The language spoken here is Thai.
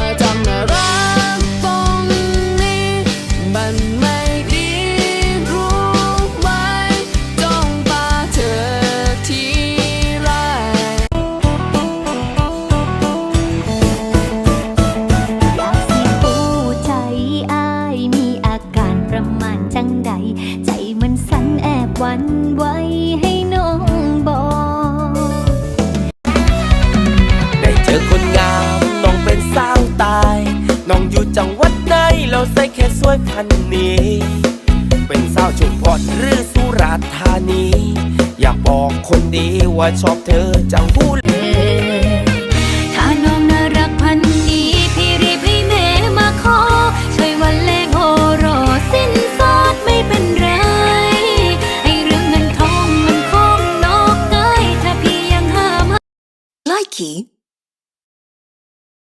มาทำน่รักตรงนี้มันไม่ดีรู้ไหจงตาเธอทีไร อยากสิผู้ใจอายมีอาการประมาณจังใด ใจมันสั่นแอบหวันไหว้ อยู่จังหวัดไหนเราใส่แค่ส่วยพันนี้ เป็นสาวชุมพรหรือสุราษฎร์ธานี อยากบอกคนดีว่าชอบเธอจังผู้ถ้าน้องน่ารักพันนี้ พี่รีบให้แม่มาขอ ช่วยวันแรงโอรอสิ้นสอดไม่เป็นไรให้เรื่องเงินทองมันคงนอกกายถ้าพี่ยังห้าม Likey